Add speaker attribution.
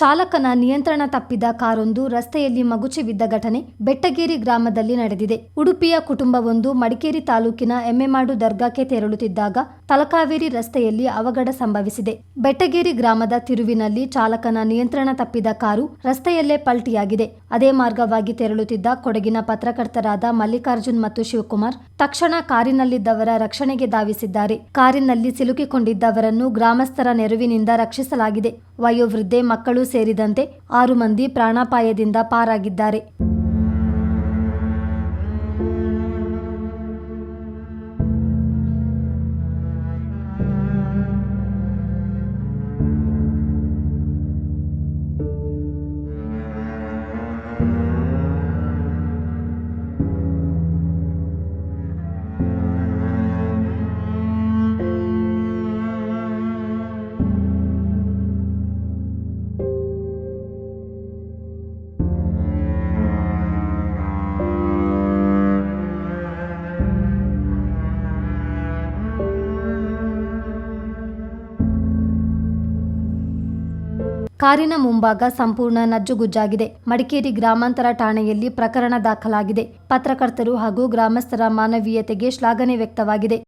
Speaker 1: ಚಾಲಕನ ನಿಯಂತ್ರಣ ತಪ್ಪಿದ ಕಾರೊಂದು ರಸ್ತೆಯಲ್ಲಿ ಮಗುಚಿ ಬಿದ್ದ ಘಟನೆ ಬೆಟ್ಟಗೇರಿ ಗ್ರಾಮದಲ್ಲಿ ನಡೆದಿದೆ. ಉಡುಪಿಯ ಕುಟುಂಬವೊಂದು ಮಡಿಕೇರಿ ತಾಲೂಕಿನ ಎಮ್ಮೆಮಾಡು ದರ್ಗಾಕ್ಕೆ ತೆರಳುತ್ತಿದ್ದಾಗ ತಲಕಾವೇರಿ ರಸ್ತೆಯಲ್ಲಿ ಅವಘಡ ಸಂಭವಿಸಿದೆ. ಬೆಟ್ಟಗೇರಿ ಗ್ರಾಮದ ತಿರುವಿನಲ್ಲಿ ಚಾಲಕನ ನಿಯಂತ್ರಣ ತಪ್ಪಿದ ಕಾರು ರಸ್ತೆಯಲ್ಲೇ ಪಲ್ಟಿಯಾಗಿದೆ. ಅದೇ ಮಾರ್ಗವಾಗಿ ತೆರಳುತ್ತಿದ್ದ ಕೊಡಗಿನ ಪತ್ರಕರ್ತರಾದ ಮಲ್ಲಿಕಾರ್ಜುನ್ ಮತ್ತು ಶಿವಕುಮಾರ್ ತಕ್ಷಣ ಕಾರಿನಲ್ಲಿದ್ದವರ ರಕ್ಷಣೆಗೆ ಧಾವಿಸಿದ್ದಾರೆ. ಕಾರಿನಲ್ಲಿ ಸಿಲುಕಿಕೊಂಡಿದ್ದವರನ್ನು ಗ್ರಾಮಸ್ಥರ ನೆರವಿನಿಂದ ರಕ್ಷಿಸಲಾಗಿದೆ. ವಯೋವೃದ್ಧೆ ಮಕ್ಕಳು ಸೇರಿದಂತೆ ಆರು ಮಂದಿ ಪ್ರಾಣಾಪಾಯದಿಂದ ಪಾರಾಗಿದ್ದಾರೆ. ಕಾರಿನ ಮುಂಭಾಗ ಸಂಪೂರ್ಣ ನಜ್ಜುಗುಜ್ಜಾಗಿದೆ. ಮಡಿಕೇರಿ ಗ್ರಾಮಾಂತರ ಠಾಣೆಯಲ್ಲಿ ಪ್ರಕರಣ ದಾಖಲಾಗಿದೆ. ಪತ್ರಕರ್ತರು ಹಾಗೂ ಗ್ರಾಮಸ್ಥರ ಮಾನವೀಯತೆಗೆ ಶ್ಲಾಘನೆ ವ್ಯಕ್ತವಾಗಿದೆ.